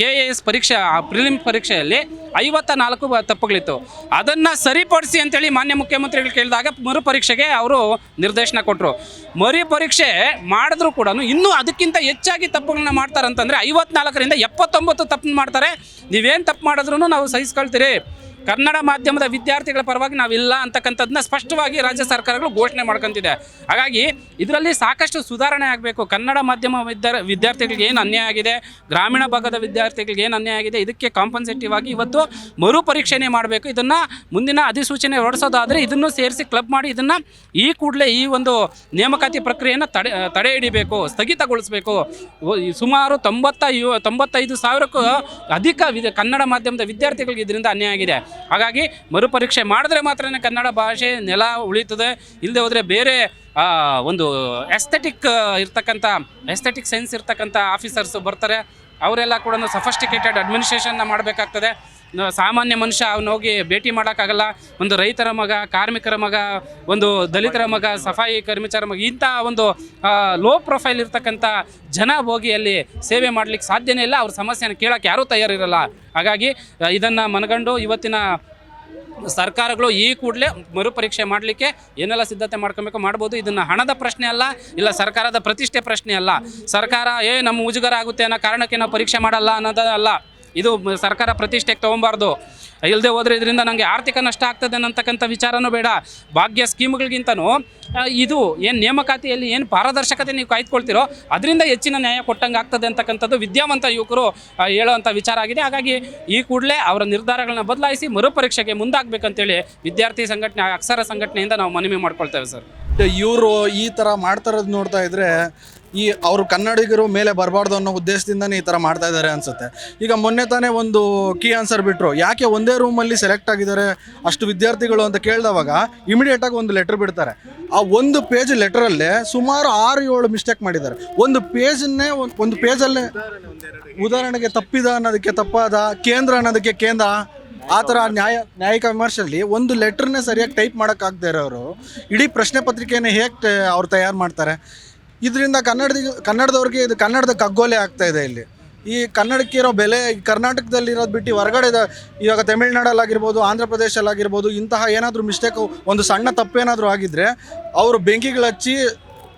ಕೆ ಎ ಎಸ್ ಪರೀಕ್ಷೆ ಪ್ರಿಲಿಮ್ ಪರೀಕ್ಷೆಯಲ್ಲಿ ಐವತ್ತ ನಾಲ್ಕು ತಪ್ಪುಗಳಿತ್ತು. ಅದನ್ನು ಸರಿಪಡಿಸಿ ಅಂತೇಳಿ ಮಾನ್ಯ ಮುಖ್ಯಮಂತ್ರಿಗಳು ಕೇಳಿದಾಗ ಮರು ಪರೀಕ್ಷೆಗೆ ಅವರು ನಿರ್ದೇಶನ ಕೊಟ್ಟರು ಮರು ಪರೀಕ್ಷೆ ಮಾಡಿದ್ರೂ ಕೂಡ ಇನ್ನೂ ಅದಕ್ಕಿಂತ ಹೆಚ್ಚಾಗಿ ತಪ್ಪುಗಳನ್ನ ಮಾಡ್ತಾರೆ ಅಂತಂದರೆ ಐವತ್ನಾಲ್ಕರಿಂದ ಎಪ್ಪತ್ತೊಂಬತ್ತು ತಪ್ಪು ಮಾಡ್ತಾರೆ. ನೀವೇನು ತಪ್ಪು ಮಾಡಿದ್ರೂ ನಾವು ಸಹಿಸ್ಕೊಳ್ತೀರಿ. ಕನ್ನಡ ಮಾಧ್ಯಮದ ವಿದ್ಯಾರ್ಥಿಗಳ ಪರವಾಗಿ ನಾವಿಲ್ಲ ಅಂತಕ್ಕಂಥದ್ದನ್ನ ಸ್ಪಷ್ಟವಾಗಿ ರಾಜ್ಯ ಸರ್ಕಾರಗಳು ಘೋಷಣೆ ಮಾಡ್ಕೊಂತಿದೆ. ಹಾಗಾಗಿ ಇದರಲ್ಲಿ ಸಾಕಷ್ಟು ಸುಧಾರಣೆ ಆಗಬೇಕು. ಕನ್ನಡ ಮಾಧ್ಯಮ ವಿದ್ಯಾರ್, ವಿದ್ಯಾರ್ಥಿಗಳಿಗೆ ಏನು ಅನ್ಯಾಯ ಆಗಿದೆ? ಗ್ರಾಮೀಣ ಭಾಗದ ವಿದ್ಯಾರ್ಥಿಗಳಿಗೆ ಏನು ಅನ್ಯಾಯ ಆಗಿದೆ? ಇದಕ್ಕೆ ಕಾಂಪನ್ಸೇಟಿವ್ ಆಗಿ ಇವತ್ತು ಮರು ಪರೀಕ್ಷೆನೇ ಮಾಡಬೇಕು. ಇದನ್ನು ಮುಂದಿನ ಅಧಿಸೂಚನೆ ಹೊರಡಿಸೋದಾದರೆ ಇದನ್ನು ಸೇರಿಸಿ ಕ್ಲಬ್ ಮಾಡಿ ಇದನ್ನು ಈ ಕೂಡಲೇ ಈ ಒಂದು ನೇಮಕಾತಿ ಪ್ರಕ್ರಿಯೆಯನ್ನು ತಡೆ ತಡೆ ಹಿಡಿಬೇಕು, ಸ್ಥಗಿತಗೊಳಿಸಬೇಕು. ಸುಮಾರು ತೊಂಬತ್ತ ತೊಂಬತ್ತೈದು ಸಾವಿರಕ್ಕೂ ಅಧಿಕ ಕನ್ನಡ ಮಾಧ್ಯಮದ ವಿದ್ಯಾರ್ಥಿಗಳಿಗೆ ಇದರಿಂದ ಅನ್ಯಾಯ ಆಗಿದೆ. ಹಾಗಾಗಿ ಮರುಪರೀಕ್ಷೆ ಮಾಡಿದ್ರೆ ಮಾತ್ರ ಕನ್ನಡ ಭಾಷೆ ನೆಲ ಉಳಿತದೆ ಇಲ್ಲದೆ ಹೋದರೆ ಬೇರೆ ಒಂದು ಎಸ್ಥೆಟಿಕ್ ಇರ್ತಕ್ಕಂಥ ಎಸ್ಥೆಟಿಕ್ ಸೆನ್ಸ್ ಇರ್ತಕ್ಕಂಥ ಆಫೀಸರ್ಸ್ ಬರ್ತಾರೆ. ಅವರೆಲ್ಲ ಕೂಡ ಸಫಸ್ಟಿಕೇಟೆಡ್ ಅಡ್ಮಿನಿಸ್ಟ್ರೇಷನ್ನ ಮಾಡಬೇಕಾಗ್ತದೆ. ಸಾಮಾನ್ಯ ಮನುಷ್ಯ ಅವನು ಹೋಗಿ ಭೇಟಿ ಮಾಡೋಕ್ಕಾಗಲ್ಲ. ಒಂದು ರೈತರ ಮಗ, ಕಾರ್ಮಿಕರ ಮಗ, ಒಂದು ದಲಿತರ ಮಗ, ಸಫಾಯಿ ಕರ್ಮಚಾರ ಮಗ, ಇಂಥ ಒಂದು ಲೋ ಪ್ರೊಫೈಲ್ ಇರ್ತಕ್ಕಂಥ ಜನ ಹೋಗಿ ಅಲ್ಲಿ ಸೇವೆ ಮಾಡಲಿಕ್ಕೆ ಸಾಧ್ಯನೇ ಇಲ್ಲ. ಅವ್ರ ಸಮಸ್ಯೆನ ಕೇಳೋಕ್ಕೆ ಯಾರೂ ತಯಾರಿರಲ್ಲ. ಹಾಗಾಗಿ ಇದನ್ನು ಮನಗಂಡು ಇವತ್ತಿನ ಸರ್ಕಾರಗಳು ಈ ಕೂಡಲೇ ಮರುಪರೀಕ್ಷೆ ಮಾಡಲಿಕ್ಕೆ ಏನೆಲ್ಲ ಸಿದ್ಧತೆ ಮಾಡ್ಕೊಬೇಕು ಮಾಡ್ಬೋದು. ಇದನ್ನು ಹಣದ ಪ್ರಶ್ನೆ ಅಲ್ಲ, ಇಲ್ಲ ಸರ್ಕಾರದ ಪ್ರತಿಷ್ಠೆ ಪ್ರಶ್ನೆ ಅಲ್ಲ. ಸರ್ಕಾರ, ಏ, ನಮ್ಮ ಉಜುಗರ ಆಗುತ್ತೆ ಅನ್ನೋ ಕಾರಣಕ್ಕೆ ನಾವು ಪರೀಕ್ಷೆ ಮಾಡಲ್ಲ ಅನ್ನೋದು ಅಲ್ಲ ಇದು ಸರ್ಕಾರ ಪ್ರತಿಷ್ಠೆಗೆ ತೊಗೊಬಾರ್ದು. ಇಲ್ಲದೆ ಹೋದ್ರೆ ಇದರಿಂದ ನನಗೆ ಆರ್ಥಿಕ ನಷ್ಟ ಆಗ್ತದೆ ಅನ್ನತಕ್ಕಂಥ ವಿಚಾರನೂ ಬೇಡ. ಭಾಗ್ಯ ಸ್ಕೀಮ್ಗಳಿಗಿಂತನೂ ಇದು ಏನು ನೇಮಕಾತಿಯಲ್ಲಿ ಏನು ಪಾರದರ್ಶಕತೆ ನೀವು ಕಾಯ್ದುಕೊಳ್ತೀರೋ, ಅದರಿಂದ ಹೆಚ್ಚಿನ ನ್ಯಾಯ ಕೊಟ್ಟಂಗೆ ಆಗ್ತದೆ ಅಂತಕ್ಕಂಥದ್ದು ವಿದ್ಯಾವಂತ ಯುವಕರು ಹೇಳೋವಂಥ ವಿಚಾರ ಆಗಿದೆ. ಹಾಗಾಗಿ ಈ ಕೂಡಲೇ ಅವರ ನಿರ್ಧಾರಗಳನ್ನ ಬದಲಾಯಿಸಿ ಮರುಪರೀಕ್ಷೆಗೆ ಮುಂದಾಗಬೇಕಂತೇಳಿ ವಿದ್ಯಾರ್ಥಿ ಸಂಘಟನೆ, ಅಕ್ಷರ ಸಂಘಟನೆಯಿಂದ ನಾವು ಮನವಿ ಮಾಡ್ಕೊಳ್ತೇವೆ ಸರ್. ಇವರು ಈ ಥರ ಮಾಡ್ತಾ ಇರೋದು ನೋಡ್ತಾ ಇದ್ರೆ ಈ ಅವರು ಕನ್ನಡಿಗರು ಮೇಲೆ ಬರಬಾರ್ದು ಅನ್ನೋ ಉದ್ದೇಶದಿಂದನೇ ಈ ಥರ ಮಾಡ್ತಾ ಇದ್ದಾರೆ ಅನಿಸುತ್ತೆ. ಈಗ ಮೊನ್ನೆ ತಾನೇ ಒಂದು ಕೀ ಆನ್ಸರ್ ಬಿಟ್ಟರು ಯಾಕೆ ಒಂದೇ ರೂಮಲ್ಲಿ ಸೆಲೆಕ್ಟ್ ಆಗಿದ್ದಾರೆ? ಅಷ್ಟು ವಿದ್ಯಾರ್ಥಿಗಳು ಅಂತ ಕೇಳಿದವಾಗ ಇಮಿಡಿಯೇಟಾಗಿ ಒಂದು ಲೆಟ್ರ್ ಬಿಡ್ತಾರೆ. ಆ ಒಂದು ಪೇಜ್ ಲೆಟ್ರಲ್ಲೇ ಸುಮಾರು ಆರು, ಏಳು ಮಿಸ್ಟೇಕ್ ಮಾಡಿದ್ದಾರೆ. ಒಂದು ಪೇಜನ್ನೇ ಒಂದು ಪೇಜಲ್ಲೇ ಉದಾಹರಣೆಗೆ ತಪ್ಪಿದ ಅನ್ನೋದಕ್ಕೆ ತಪ್ಪಾದ ಕೇಂದ್ರ ಅನ್ನೋದಕ್ಕೆ ಕೇಂದ್ರ, ಆ ಥರ ನ್ಯಾಯ, ನ್ಯಾಯಿಕ ವಿಮರ್ಶೆಯಲ್ಲಿ ಒಂದು ಲೆಟ್ರನ್ನೇ ಸರಿಯಾಗಿ ಟೈಪ್ ಮಾಡೋಕ್ಕಾಗದೇ ಇರೋರು, ಇಡೀ ಪ್ರಶ್ನೆ ಪತ್ರಿಕೆಯನ್ನು ಹೇಗೆ ಅವ್ರು ತಯಾರು ಮಾಡ್ತಾರೆ? ಇದರಿಂದ ಕನ್ನಡದ, ಕನ್ನಡದವ್ರಿಗೆ ಇದು ಕನ್ನಡದ ಕಗ್ಗೋಲೆ ಆಗ್ತಾ ಇದೆ ಇಲ್ಲಿ. ಈ ಕನ್ನಡಕ್ಕೆ ಇರೋ ಬೆಲೆ ಕರ್ನಾಟಕದಲ್ಲಿ ಇರೋದು ಬಿಟ್ಟು ಹೊರಗಡೆ ಇವಾಗ ತಮಿಳ್ನಾಡಲ್ಲಾಗಿರ್ಬೋದು ಆಂಧ್ರ ಪ್ರದೇಶಲ್ಲಾಗಿರ್ಬೋದು ಇಂತಹ ಏನಾದರೂ ಮಿಸ್ಟೇಕು, ಒಂದು ಸಣ್ಣ ತಪ್ಪೇನಾದರೂ ಆಗಿದ್ದರೆ ಅವರು ಬೆಂಕಿಗಳು ಹಚ್ಚಿ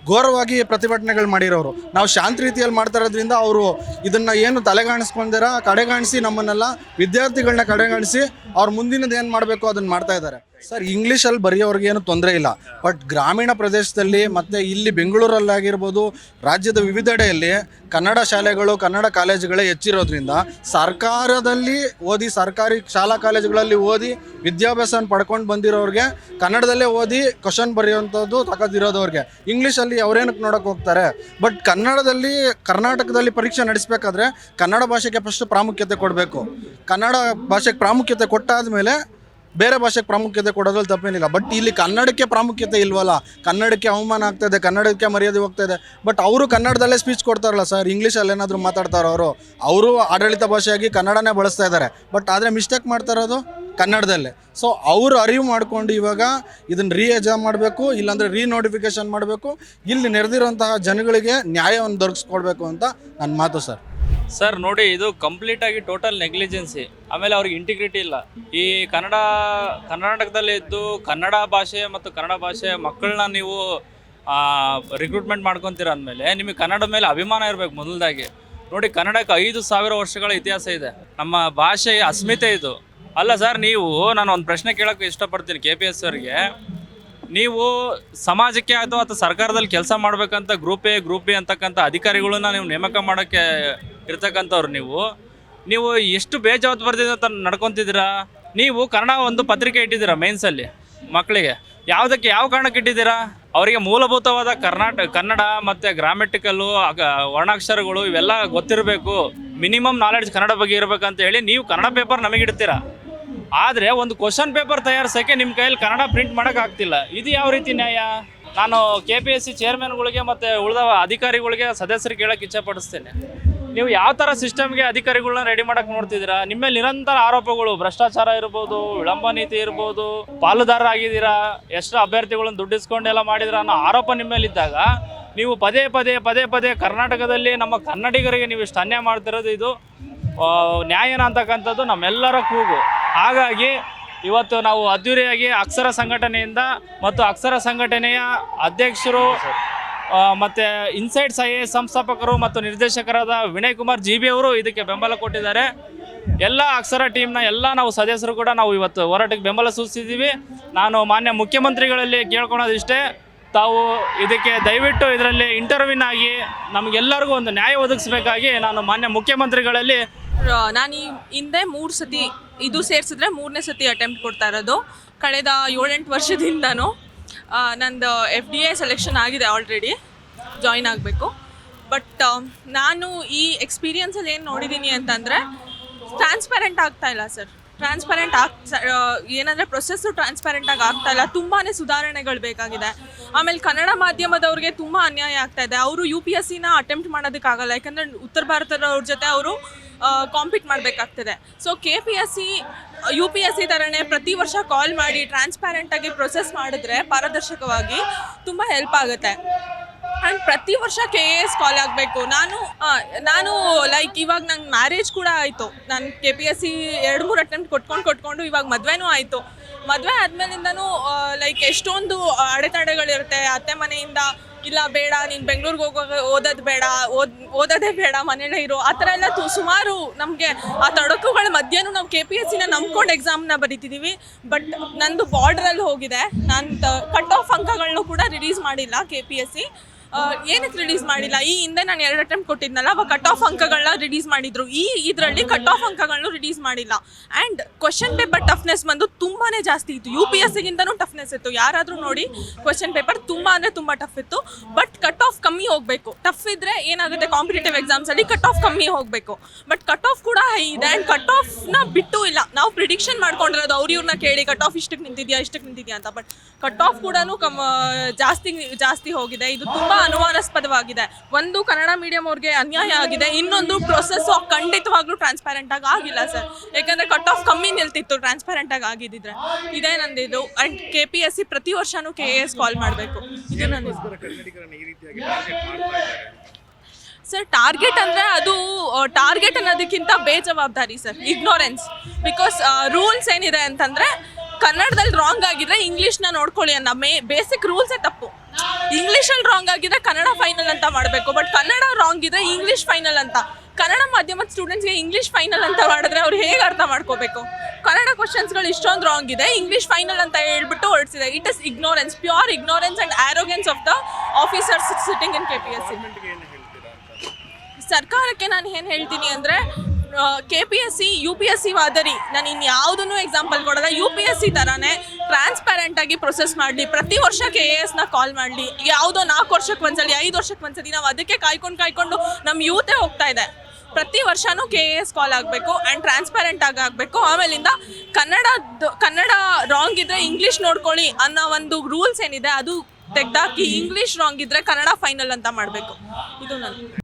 ಘೋರವಾಗಿ ಪ್ರತಿಭಟನೆಗಳು ಮಾಡಿರೋರು. ನಾವು ಶಾಂತ ರೀತಿಯಲ್ಲಿ ಮಾಡ್ತಾ ಇರೋದ್ರಿಂದ ಅವರು ಇದನ್ನು ಏನು ತಲೆಗಾಣಿಸ್ಕೊಂಡಿರ ಕಡೆಗಾಣಿಸಿ ನಮ್ಮನ್ನೆಲ್ಲ ವಿದ್ಯಾರ್ಥಿಗಳನ್ನ ಕಡೆಗಾಣಿಸಿ ಅವ್ರ ಮುಂದಿನದು ಏನು ಮಾಡಬೇಕು ಅದನ್ನು ಮಾಡ್ತಾ ಇದ್ದಾರೆ. ಸರ್, ಇಂಗ್ಲೀಷಲ್ಲಿ ಬರೆಯೋರಿಗೆ ಏನು ತೊಂದರೆ ಇಲ್ಲ. ಬಟ್ ಗ್ರಾಮೀಣ ಪ್ರದೇಶದಲ್ಲಿ ಮತ್ತು ಇಲ್ಲಿ ಬೆಂಗಳೂರಲ್ಲಾಗಿರ್ಬೋದು ರಾಜ್ಯದ ವಿವಿಧೆಡೆಯಲ್ಲಿ ಕನ್ನಡ ಶಾಲೆಗಳು, ಕನ್ನಡ ಕಾಲೇಜುಗಳೇ ಹೆಚ್ಚಿರೋದ್ರಿಂದ ಸರ್ಕಾರದಲ್ಲಿ ಓದಿ, ಸರ್ಕಾರಿ ಶಾಲಾ ಕಾಲೇಜುಗಳಲ್ಲಿ ಓದಿ ವಿದ್ಯಾಭ್ಯಾಸನ ಪಡ್ಕೊಂಡು ಬಂದಿರೋರಿಗೆ ಕನ್ನಡದಲ್ಲೇ ಓದಿ, ಕ್ವಶನ್ ಬರೆಯುವಂಥದ್ದು ತಗೋದಿರೋದವ್ರಿಗೆ ಇಂಗ್ಲೀಷಲ್ಲಿ ಅವ್ರೇನಕ್ಕೆ ನೋಡೋಕೆ ಹೋಗ್ತಾರೆ? ಬಟ್ ಕನ್ನಡದಲ್ಲಿ, ಕರ್ನಾಟಕದಲ್ಲಿ ಪರೀಕ್ಷೆ ನಡೆಸಬೇಕಾದ್ರೆ ಕನ್ನಡ ಭಾಷೆಗೆ ಫಸ್ಟ್ ಪ್ರಾಮುಖ್ಯತೆ ಕೊಡಬೇಕು. ಕನ್ನಡ ಭಾಷೆಗೆ ಪ್ರಾಮುಖ್ಯತೆ ಕೊಟ್ಟಾದ ಮೇಲೆ ಬೇರೆ ಭಾಷೆಗೆ ಪ್ರಾಮುಖ್ಯತೆ ಕೊಡೋದ್ರಲ್ಲಿ ತಪ್ಪೇನಿಲ್ಲ ಬಟ್ ಇಲ್ಲಿ ಕನ್ನಡಕ್ಕೆ ಪ್ರಾಮುಖ್ಯತೆ ಇಲ್ವಲ್ಲ? ಕನ್ನಡಕ್ಕೆ ಅವಮಾನ ಆಗ್ತಾಯಿದೆ ಕನ್ನಡಕ್ಕೆ ಮರ್ಯಾದೆ ಹೋಗ್ತಾ ಇದೆ. ಬಟ್ ಅವರು ಕನ್ನಡದಲ್ಲೇ ಸ್ಪೀಚ್ ಕೊಡ್ತಾರಲ್ಲ ಸರ್ ಇಂಗ್ಲೀಷಲ್ಲಿ ಏನಾದರೂ ಮಾತಾಡ್ತಾರೋ ಅವರು? ಅವರು ಆಡಳಿತ ಭಾಷೆಯಾಗಿ ಕನ್ನಡನೇ ಬಳಸ್ತಾ ಇದ್ದಾರೆ ಬಟ್ ಆದರೆ ಮಿಸ್ಟೇಕ್ ಮಾಡ್ತಾ ಇರೋದು ಕನ್ನಡದಲ್ಲೇ. ಸೊ ಅವರು ಅರಿವು ಮಾಡಿಕೊಂಡು ಇವಾಗ ಇದನ್ನು ರೀ ಮಾಡಬೇಕು, ಇಲ್ಲಾಂದರೆ ರೀ ನೋಟಿಫಿಕೇಶನ್ ಮಾಡಬೇಕು. ಇಲ್ಲಿ ನೆರೆದಿರೋಂತಹ ಜನಗಳಿಗೆ ನ್ಯಾಯವನ್ನು ದೊರಕಿಸ್ಕೊಡ್ಬೇಕು ಅಂತ ನನ್ನ ಮಾತು ಸರ್ ಸರ್, ನೋಡಿ, ಇದು ಕಂಪ್ಲೀಟ್ ಆಗಿ ಟೋಟಲ್ ನೆಗ್ಲಿಜೆನ್ಸಿ ಆಮೇಲೆ ಅವ್ರಿಗೆ ಇಂಟಿಗ್ರಿಟಿ ಇಲ್ಲ. ಈ ಕನ್ನಡ, ಕರ್ನಾಟಕದಲ್ಲಿ ಇದ್ದು ಕನ್ನಡ ಭಾಷೆ ಮತ್ತು ಕನ್ನಡ ಭಾಷೆ ಮಕ್ಕಳನ್ನ ನೀವು ರಿಕ್ರೂಟ್ಮೆಂಟ್ ಮಾಡ್ಕೊತೀರ ಅಂದಮೇಲೆ ನಿಮಗೆ ಕನ್ನಡ ಮೇಲೆ ಅಭಿಮಾನ ಇರಬೇಕು ಮೊದಲದಾಗಿ. ನೋಡಿ, ಕನ್ನಡಕ್ಕೆ ಐದು ಸಾವಿರ ವರ್ಷಗಳ ಇತಿಹಾಸ ಇದೆ. ನಮ್ಮ ಭಾಷೆಯ ಅಸ್ಮಿತೆ ಇದು. ಅಲ್ಲ ಸರ್, ನೀವು, ನಾನು ಒಂದು ಪ್ರಶ್ನೆ ಕೇಳೋಕ್ಕೆ ಇಷ್ಟಪಡ್ತೀನಿ ಕೆ ಪಿ ಎಸ್ ಅವರಿಗೆ ನೀವು ಸಮಾಜಕ್ಕೆ ಅಥವಾ ಅಥವಾ ಸರ್ಕಾರದಲ್ಲಿ ಕೆಲಸ ಮಾಡಬೇಕಂತ ಗ್ರೂಪ್ ಎ ಗ್ರೂಪ್ ಬಿ ಅಂತಕ್ಕಂಥ ಅಧಿಕಾರಿಗಳನ್ನ ನೀವು ನೇಮಕ ಮಾಡೋಕ್ಕೆ ಇರ್ತಕ್ಕಂಥವ್ರು ನೀವು. ನೀವು ಎಷ್ಟು ಬೇಜವಾಬ್ದಾರದಿಂದ ತನ್ನ ನಡ್ಕೊತಿದ್ದೀರಾ? ನೀವು ಕನ್ನಡ ಒಂದು ಪತ್ರಿಕೆ ಇಟ್ಟಿದ್ದೀರಾ ಮೇನ್ಸಲ್ಲಿ ಮಕ್ಕಳಿಗೆ? ಯಾವುದಕ್ಕೆ ಯಾವ ಕಾರಣಕ್ಕೆ ಇಟ್ಟಿದ್ದೀರಾ? ಅವರಿಗೆ ಮೂಲಭೂತವಾದ ಕರ್ನಾಟಕ ಕನ್ನಡ ಮತ್ತು ಗ್ರಾಮೆಟಿಕಲ್ಲು ವರ್ಣಾಕ್ಷರಗಳು ಇವೆಲ್ಲ ಗೊತ್ತಿರಬೇಕು. ಮಿನಿಮಮ್ ನಾಲೆಡ್ಜ್ ಕನ್ನಡ ಬಗ್ಗೆ ಇರಬೇಕಂತ ಹೇಳಿ ನೀವು ಕನ್ನಡ ಪೇಪರ್ ನಮಗೆ ಇಡ್ತೀರಾ? ಆದರೆ ಒಂದು ಕ್ವಶನ್ ಪೇಪರ್ ತಯಾರಿಸೋಕ್ಕೆ ನಿಮ್ಮ ಕೈಯಲ್ಲಿ ಕನ್ನಡ ಪ್ರಿಂಟ್ ಮಾಡೋಕೆ ಆಗ್ತಿಲ್ಲ. ಇದು ಯಾವ ರೀತಿ ನ್ಯಾಯ? ನಾನು ಕೆ ಪಿ ಎಸ್ ಸಿ ಚೇರ್ಮನ್ಗಳಿಗೆ ಮತ್ತು ಉಳಿದ ಅಧಿಕಾರಿಗಳಿಗೆ ಸದಸ್ಯರಿಗೆ ಕೇಳೋಕೆ ಇಚ್ಛೆಪಡಿಸ್ತೇನೆ. ನೀವು ಯಾವ ಥರ ಸಿಸ್ಟಮ್ಗೆ ಅಧಿಕಾರಿಗಳನ್ನ ರೆಡಿ ಮಾಡಕ್ ನೋಡ್ತಿದ್ದೀರಾ? ನಿಮ್ಮ ನಿರಂತರ ಆರೋಪಗಳು, ಭ್ರಷ್ಟಾಚಾರ ಇರ್ಬೋದು, ವಿಳಂಬ ನೀತಿ ಇರ್ಬೋದು, ಪಾಲುದಾರ ಆಗಿದ್ದೀರಾ, ಎಷ್ಟು ಅಭ್ಯರ್ಥಿಗಳನ್ನ ದುಡ್ಡಿಸ್ಕೊಂಡೆಲ್ಲ ಮಾಡಿದ್ರ ಅನ್ನೋ ಆರೋಪ ನಿಮ್ಮ ಮೇಲೆ ಇದ್ದಾಗ, ನೀವು ಪದೇ ಪದೇ ಪದೇ ಪದೇ ಕರ್ನಾಟಕದಲ್ಲಿ ನಮ್ಮ ಕನ್ನಡಿಗರಿಗೆ ನೀವು ಇಷ್ಟು ಅನ್ಯಾಯ ಮಾಡ್ತಿರೋದು ಇದು ನ್ಯಾಯನ ಅಂತಕ್ಕಂಥದ್ದು ನಮ್ಮೆಲ್ಲರ ಕೂಗು. ಹಾಗಾಗಿ ಇವತ್ತು ನಾವು ಅದ್ದೂರಿಯಾಗಿ ಅಕ್ಷರ ಸಂಘಟನೆಯಿಂದ ಮತ್ತು ಅಕ್ಷರ ಸಂಘಟನೆಯ ಅಧ್ಯಕ್ಷರು ಮತ್ತೆ ಇನ್ಸೈಡ್ಸ್ ಐ ಎ ಸಂಸ್ಥಾಪಕರು ಮತ್ತು ನಿರ್ದೇಶಕರಾದ ವಿನಯ್ ಕುಮಾರ್ ಜಿ ಬಿ ಅವರು ಇದಕ್ಕೆ ಬೆಂಬಲ ಕೊಟ್ಟಿದ್ದಾರೆ. ಎಲ್ಲ ಅಕ್ಷರ ಟೀಮ್ನ ಎಲ್ಲ ನಾವು ಸದಸ್ಯರು ಕೂಡ ನಾವು ಇವತ್ತು ಹೋರಾಟಕ್ಕೆ ಬೆಂಬಲ ಸೂಚಿಸಿದ್ದೀವಿ ನಾನು ಮಾನ್ಯ ಮುಖ್ಯಮಂತ್ರಿಗಳಲ್ಲಿ ಕೇಳ್ಕೊಳೋದಿಷ್ಟೇ ತಾವು ಇದಕ್ಕೆ ದಯವಿಟ್ಟು ಇದರಲ್ಲಿ ಇಂಟರ್ವ್ಯೂನ್ ಆಗಿ ನಮಗೆಲ್ಲರಿಗೂ ಒಂದು ನ್ಯಾಯ ಒದಗಿಸ್ಬೇಕಾಗಿ ನಾನು ಮಾನ್ಯ ಮುಖ್ಯಮಂತ್ರಿಗಳಲ್ಲಿ ನಾನು ಹಿಂದೆ ಮೂರು ಸತಿ ಇದು ಸೇರಿಸಿದ್ರೆ ಮೂರನೇ ಸತಿ ಅಟೆಂಪ್ಟ್ ಕೊಡ್ತಾ ಇರೋದು. ಕಳೆದ ಏಳೆಂಟು ವರ್ಷದಿಂದನೂ ನಂದು ಎಫ್ ಡಿ ಎ ಸೆಲೆಕ್ಷನ್ ಆಗಿದೆ ಆಲ್ರೆಡಿ ಜಾಯಿನ್ ಆಗಬೇಕು. ಬಟ್ ನಾನು ಈ ಎಕ್ಸ್ಪೀರಿಯನ್ಸಲ್ಲಿ ಏನು ನೋಡಿದ್ದೀನಿ ಅಂತಂದರೆ ಟ್ರಾನ್ಸ್ಪರೆಂಟ್ ಆಗ್ತಾ ಇಲ್ಲ ಸರ್ ಟ್ರಾನ್ಸ್ಪರೆಂಟ್ ಆಗ್ ಏನಂದರೆ ಪ್ರೊಸೆಸ್ಸು ಟ್ರಾನ್ಸ್ಪರೆಂಟಾಗಿ ಆಗ್ತಾ ಇಲ್ಲ. ತುಂಬಾ ಸುಧಾರಣೆಗಳು ಬೇಕಾಗಿದೆ. ಆಮೇಲೆ ಕನ್ನಡ ಮಾಧ್ಯಮದವ್ರಿಗೆ ತುಂಬ ಅನ್ಯಾಯ ಆಗ್ತಾ ಇದೆ. ಅವರು ಯು ಪಿ ಎಸ್ ಸಿನ ಅಟೆಂಪ್ಟ್ ಮಾಡೋದಕ್ಕಾಗಲ್ಲ. ಯಾಕಂದರೆ ಉತ್ತರ ಭಾರತದವ್ರ ಜೊತೆ ಅವರು ಕಾಂಪೀಟ್ ಮಾಡಬೇಕಾಗ್ತದೆ. So K P S C U P S C ಥರನೇ ಪ್ರತಿ ವರ್ಷ ಕಾಲ್ ಮಾಡಿ ಟ್ರಾನ್ಸ್ಪ್ಯಾರೆಂಟಾಗಿ ಪ್ರೊಸೆಸ್ ಮಾಡಿದ್ರೆ ಪಾರದರ್ಶಕವಾಗಿ ತುಂಬ ಹೆಲ್ಪ್ ಆಗುತ್ತೆ. ಆ್ಯಂಡ್ ಪ್ರತಿ ವರ್ಷ ಕೆ ಎ ಎಸ್ ಕಾಲ್ ಆಗಬೇಕು. ನಾನು ನಾನು ಲೈಕ್ ಇವಾಗ ನಂಗೆ ಮ್ಯಾರೇಜ್ ಕೂಡ ಆಯಿತು. ನಾನು ಕೆ ಪಿ ಎಸ್ ಸಿ ಎರಡು, ಮೂರು ಅಟೆಂಪ್ಟ್ ಕೊಟ್ಕೊಂಡು ಕೊಟ್ಕೊಂಡು ಇವಾಗ ಮದುವೆನೂ ಆಯಿತು. ಮದುವೆ ಆದಮೇಲಿಂದನೂ ಲೈಕ್ ಎಷ್ಟೊಂದು ಅಡೆತಡೆಗಳಿರುತ್ತೆ. ಅತ್ತೆ ಮನೆಯಿಂದ ಇಲ್ಲ, ಬೇಡ, ನೀನು ಬೆಂಗಳೂರಿಗೆ ಹೋಗುವಾಗ ಓದೋದು ಬೇಡ, ಓದ್, ಓದೋದೇ ಬೇಡ, ಮನೇಲೇ ಇರೋ. ಆ ಥರ ಎಲ್ಲ ತು- ಸುಮಾರು ನಮಗೆ ಆ ತೊಡಕುಗಳ ಮಧ್ಯನೂ ನಾವು ಕೆ ಪಿ ಎಸ್ ಸಿನ ನಂಬ್ಕೊಂಡು ಎಕ್ಸಾಮ್ನ ಬರಿತಿದ್ದೀವಿ ಬಟ್ ನಂದು ಬಾರ್ಡ್ರಲ್ಲಿ ಹೋಗಿದೆ. ನಾನು ಕಟ್ ಆಫ್ ಅಂಕಗಳನ್ನು ಕೂಡ ರಿಲೀಸ್ ಮಾಡಿಲ್ಲ ಕೆ ಪಿ ಎಸ್ ಸಿ ಏನಕ್ಕೆ ರಿಲೀಸ್ ಮಾಡಿಲ್ಲ? ಈ ಹಿಂದೆ ನಾನು ಎರಡು ಅಟೆಂಪ್ಟ್ ಕೊಟ್ಟಿದ್ನಲ್ಲ, ಅವಾಗ ಕಟ್ ಆಫ್ ಅಂಕಗಳನ್ನ ರಿಲೀಸ್ ಮಾಡಿದ್ರು. ಈ ಇದರಲ್ಲಿ ಕಟ್ ಆಫ್ ಅಂಕಗಳನ್ನು ರಿಲೀಸ್ ಮಾಡಿಲ್ಲ. ಆ್ಯಂಡ್ ಕ್ವಶನ್ ಪೇಪರ್ ಟಫ್ನೆಸ್ ಬಂದು ತುಂಬಾ ಜಾಸ್ತಿ ಇತ್ತು. ಯು ಪಿ ಎಸ್ ಸಿಗಿಂತನೂ ಟಫ್ನೆಸ್ ಇತ್ತು. ಯಾರಾದರೂ ನೋಡಿ ಕ್ವಶನ್ ಪೇಪರ್ ತುಂಬ ಅಂದರೆ ತುಂಬ ಟಫ್ ಇತ್ತು. ಬಟ್ ಕಟ್ ಆಫ್ ಕಮ್ಮಿ ಹೋಗಬೇಕು. ಟಫ್ ಇದ್ದರೆ ಏನಾಗುತ್ತೆ? ಕಾಂಪಿಟೇಟಿವ್ ಎಕ್ಸಾಮ್ಸಲ್ಲಿ ಕಟ್ ಆಫ್ ಕಮ್ಮಿ ಹೋಗಬೇಕು. ಬಟ್ ಕಟ್ ಆಫ್ ಕೂಡ ಹೈ ಇದೆ. ಆ್ಯಂಡ್ ಕಟ್ ಆಫ್ನ ಬಿಟ್ಟು ಇಲ್ಲ. ನಾವು ಪ್ರಿಡಿಕ್ಷನ್ ಮಾಡ್ಕೊಂಡಿರೋದು ಅವ್ರ ಇವ್ರನ್ನ ಕೇಳಿ ಕಟ್ ಆಫ್ ಇಷ್ಟಕ್ಕೆ ನಿಂತಿದ್ಯಾ ಇಷ್ಟಕ್ಕೆ ನಿಂತಿದ್ಯಾ ಅಂತ. ಬಟ್ ಕಟ್ ಆಫ್ ಕೂಡ ಕಮ್, ಜಾಸ್ತಿ ಜಾಸ್ತಿ ಹೋಗಿದೆ. ಇದು ತುಂಬ ಅನುಮಾನಾಸ್ಪದವಾಗಿದೆ. ಒಂದು ಕನ್ನಡ ಮೀಡಿಯಂ ಅವ್ರಿಗೆ ಅನ್ಯಾಯ ಆಗಿದೆ. ಇನ್ನೊಂದು ಪ್ರೊಸೆಸ್ ಖಂಡಿತವಾಗ್ಲೂ ಟ್ರಾನ್ಸ್ಪರೆಂಟ್ ಆಗಿ ಆಗಿಲ್ಲ ಸರ್ ಯಾಕಂದ್ರೆ ಕಟ್ ಆಫ್ ಕಮ್ಮಿ ನಿಲ್ತಿತ್ತು ಟ್ರಾನ್ಸ್ಪ್ಯಾರೆಂಟ್ ಆಗಿ ಆಗಿದ್ದಿದ್ರೆ. ಇದೇ ನಂದಿದ್ದು and K P S C ಪ್ರತಿ ವರ್ಷನೂ ಕೆ ಎಸ್ ಕಾಲ್ ಮಾಡಬೇಕು. ಸರ್ ಟಾರ್ಗೆಟ್ ಅಂದರೆ ಅದು ಟಾರ್ಗೆಟ್ ಅನ್ನೋದಕ್ಕಿಂತ ಬೇಜವಾಬ್ದಾರಿ ಸರ್ ಇಗ್ನೋರೆನ್ಸ್ ಬಿಕಾಸ್ ರೂಲ್ಸ್ ಏನಿದೆ ಅಂತಂದರೆ ಕನ್ನಡದಲ್ಲಿ ರಾಂಗ್ ಆಗಿದ್ರೆ ಇಂಗ್ಲೀಷ್ನ ನೋಡ್ಕೊಳ್ಳಿ ಅನ್ನೋ. ಮೇ ಬೇಸಿಕ್ ರೂಲ್ಸೇ ತಪ್ಪು. ಇಂಗ್ಲೀಷಲ್ಲಿ ರಾಂಗ್ ಆಗಿದ್ರೆ ಕನ್ನಡ ಫೈನಲ್ ಅಂತ ಮಾಡಬೇಕು. ಬಟ್ ಕನ್ನಡ ರಾಂಗ್ ಇದ್ರೆ ಇಂಗ್ಲೀಷ್ ಫೈನಲ್ ಅಂತ. ಕನ್ನಡ ಮಾಧ್ಯಮದ ಸ್ಟೂಡೆಂಟ್ಸ್ಗೆ ಇಂಗ್ಲೀಷ್ ಫೈನಲ್ ಅಂತ ಮಾಡಿದ್ರೆ ಅವ್ರು ಹೇಗೆ ಅರ್ಥ ಮಾಡ್ಕೋಬೇಕು? ಕನ್ನಡ ಕ್ವಶನ್ಸ್ಗಳು ಇಷ್ಟೊಂದು ರಾಂಗ್ ಇದೆ. ಇಂಗ್ಲೀಷ್ ಫೈನಲ್ ಅಂತ ಹೇಳ್ಬಿಟ್ಟು ಹೊರಡಿಸಿದೆ it is ignorance pure ignorance and arrogance of the officers sitting in K P S C ಸರ್ಕಾರಕ್ಕೆ ನಾನು ಏನು ಹೇಳ್ತೀನಿ ಅಂದರೆ K P S C U P S C ಮಾದರಿ ನಾನು ಇನ್ನು ಯಾವುದನ್ನು ಎಕ್ಸಾಂಪಲ್ ಕೊಡೋಲ್ಲ. ಯು ಪಿ ಎಸ್ ಸಿ ಥರನೇ ಟ್ರಾನ್ಸ್ಪ್ಯಾರೆಂಟ್ ಆಗಿ ಪ್ರೊಸೆಸ್ ಮಾಡಲಿ. ಪ್ರತಿ ವರ್ಷ ಕೆ ಎ ಎಸ್ನ ಕಾಲ್ ಮಾಡಲಿ. ಯಾವುದೋ ನಾಲ್ಕು ವರ್ಷಕ್ಕೆ ಒಂದ್ಸಲಿ, ಐದು ವರ್ಷಕ್ಕೆ ಒಂದ್ಸಲಿ ನಾವು ಅದಕ್ಕೆ ಕಾಯ್ಕೊಂಡು ಕಾಯ್ಕೊಂಡು ನಮ್ಮ ಯೂತೇ ಹೋಗ್ತಾ ಇದೆ. ಪ್ರತಿ ವರ್ಷನೂ ಕೆ ಎ ಎಸ್ ಕಾಲ್ ಆಗಬೇಕು ಆ್ಯಂಡ್ ಟ್ರಾನ್ಸ್ಪ್ಯಾರೆಂಟ್ ಆಗಿ ಆಗಬೇಕು. ಆಮೇಲಿಂದ ಕನ್ನಡ ಕನ್ನಡ ರಾಂಗ್ ಇದ್ದರೆ ಇಂಗ್ಲೀಷ್ ನೋಡ್ಕೊಳ್ಳಿ ಅನ್ನೋ ಒಂದು ರೂಲ್ಸ್ ಏನಿದೆ, ಅದು ತೆಗ್ದಾಕಿ ಇಂಗ್ಲೀಷ್ ರಾಂಗ್ ಇದ್ದರೆ ಕನ್ನಡ ಫೈನಲ್ ಅಂತ ಮಾಡಬೇಕು. ಇದು ನನ್ನ